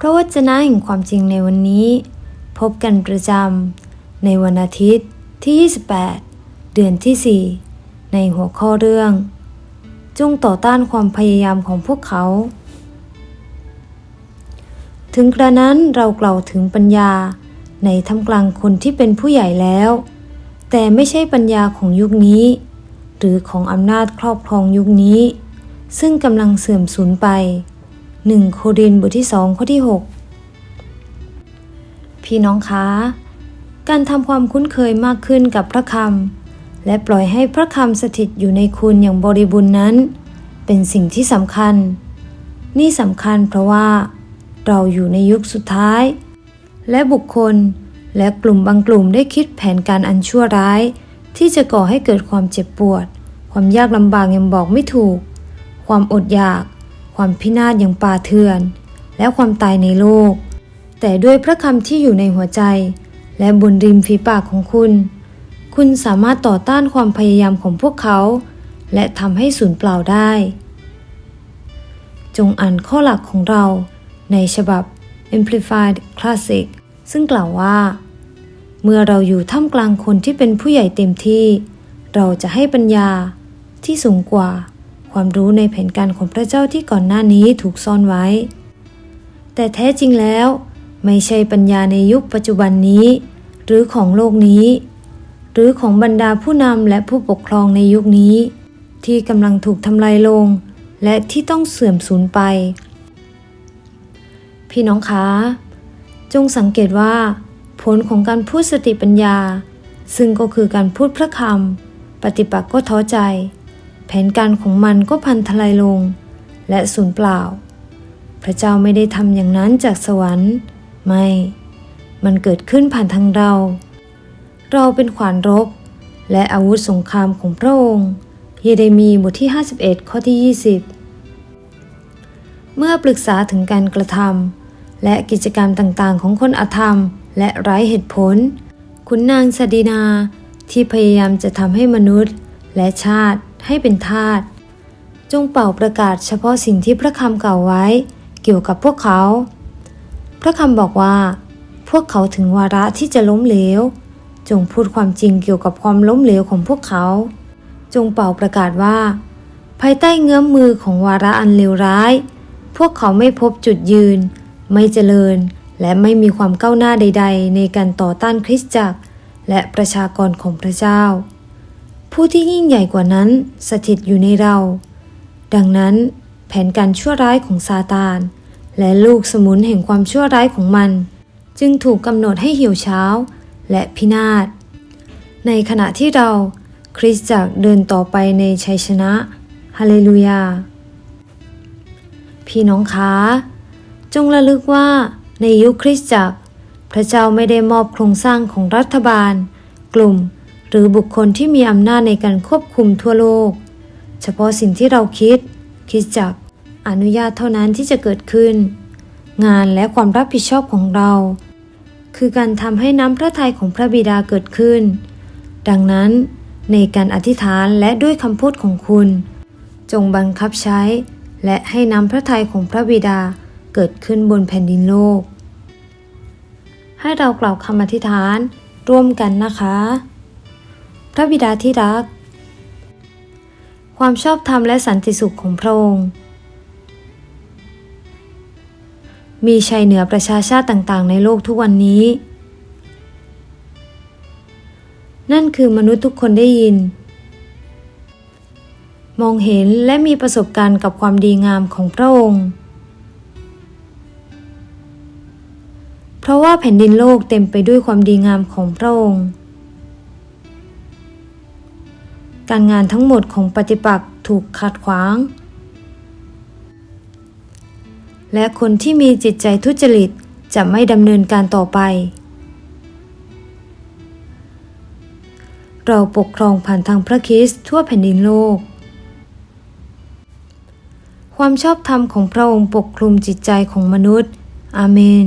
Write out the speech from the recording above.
พระวจนะแห่งความจริงในวันนี้ พบกันประจำในวันอาทิตย์ที่ 28 เดือนที่ 4 ในหัวข้อเรื่อง จงต่อต้านความพยายามของพวกเขา ถึงกระนั้นเรากล่าวถึงปัญญาในท่ามกลางคนที่เป็นผู้ใหญ่แล้ว แต่ไม่ใช่ปัญญาของยุคนี้ หรือของอำนาจครอบครองยุคนี้ ซึ่งกำลังเสื่อมสูญไป 1 โครินบทที่ 2 ข้อที่ 6 พี่น้องคะ การทำความคุ้นเคยมากขึ้นกับพระคำ และปล่อยให้พระคำสถิตอยู่ในคุณอย่างบริบูรณ์นั้น เป็นสิ่งที่สำคัญ นี่สำคัญเพราะว่า เราอยู่ในยุคสุดท้าย และบุคคลและกลุ่มบางกลุ่มได้คิดแผนการอันชั่วร้าย ที่จะก่อให้เกิดความเจ็บปวด ความยากลำบากยังบอกไม่ถูก ความอดอยาก ความพินาศอย่างป่าเถื่อน และความตายในโลก แต่ด้วยพระคำที่อยู่ในหัวใจ และบนริมฝีปากของคุณ คุณสามารถต่อต้านความพยายามของพวกเขา และทำให้สูญเปล่าได้ จงอ่านข้อหลักของเราในฉบับ Amplified Classic ซึ่งกล่าวว่า เมื่อเราอยู่ท่ามกลางคนที่เป็นผู้ใหญ่เต็มที่ เราจะให้ปัญญาที่สูงกว่า ความรู้ในแผนการของพระเจ้าที่ก่อนหน้านี้ถูกซ่อนไว้ แต่แท้จริงแล้ว ไม่ใช่ปัญญาในยุคปัจจุบันนี้ หรือของโลกนี้ หรือของบรรดาผู้นำและผู้ปกครองในยุคนี้ ที่กำลังถูกทำลายลง และที่ต้องเสื่อมสูญไป พี่น้องคะจงสังเกตว่า ผลของการพูดสติปัญญา ซึ่งก็คือการพูดพระคำปฏิปักษ์ก็ท้อใจ แผนการของมันก็พันทลายลง และสูญเปล่า พระเจ้าไม่ได้ทำอย่างนั้นจากสวรรค์ ไม่ มันเกิดขึ้นผ่านทางเรา เราเป็นขวานรบ และอาวุธสงครามของพระองค์ เยเรมีบทที่ 51 ข้อที่ 20 เมื่อปรึกษาถึงการกระทำและกิจกรรมต่างๆ ของคนอธรรม และไร้เหตุผลคุณนางสดีนาที่พยายามจะทำให้มนุษย์และชาติ ให้เป็นทาสจงเป่าประกาศเฉพาะสิ่งที่พระคำกล่าวไว้ เกี่ยวกับพวกเขา พระคำบอกว่า พวกเขาถึงวาระที่จะล้มเหลว จงพูดความจริงเกี่ยวกับความล้มเหลวของพวกเขา จงเป่าประกาศว่า ภายใต้เงื้อมมือของวาระอันเลวร้าย พวกเขาไม่พบจุดยืน ไม่เจริญ และไม่มีความก้าวหน้าใด ๆ ในการต่อต้านคริสตจักร และประชากรของพระเจ้า ผู้ที่ยิ่งใหญ่กว่านั้นสถิตอยู่ในเรา ดังนั้นแผนการชั่วร้ายของซาตาน และลูกสมุนแห่งความชั่วร้ายของมัน จึงถูกกำหนดให้เหี่ยวเช้าและพินาศ ในขณะที่เราคริสตจักรเดินต่อไปในชัยชนะฮาเลลูยา พี่น้องคะจงระลึกว่าในยุคคริสตจักร พระเจ้าไม่ได้มอบโครงสร้างของรัฐบาล กลุ่ม รือบุคคลที่มีอำนาจในการควบคุมทั่วโลก เฉพาะสิ่งที่เราคิดคริสตจักอนุญาตเท่านั้นที่จะเกิดขึ้น งานและความรับผิดชอบของเรา คือการทำให้น้ำพระทัยของพระบิดาเกิดขึ้น ดังนั้นในการอธิษฐานและด้วยคำพูดของคุณ จงบังคับใช้ และให้น้ำพระทัยของพระบิดาเกิดขึ้นบนแผ่นดินโลก ให้เรากล่าวคำอธิษฐานร่วมกันนะคะ พระบิดาที่รัก ความชอบธรรมและสันติสุขของพระองค์ มีชัยเหนือประชาชาติต่างๆ ในโลกทุกวันนี้ นั่นคือมนุษย์ทุกคนได้ยิน มองเห็นและมีประสบการณ์กับความดีงามของพระองค์เพราะว่าแผ่นดินโลกเต็มไปด้วยความดีงามของพระองค์ การงานทั้งหมดของปฏิปักษ์ถูกขัดขวาง และคนที่มีจิตใจทุจริตจะไม่ดำเนินการต่อไป เราปกครองผ่านทางพระคริสต์ทั่วแผ่นดินโลก ความชอบธรรมของพระองค์ปกคลุมจิตใจของมนุษย์ อาเมน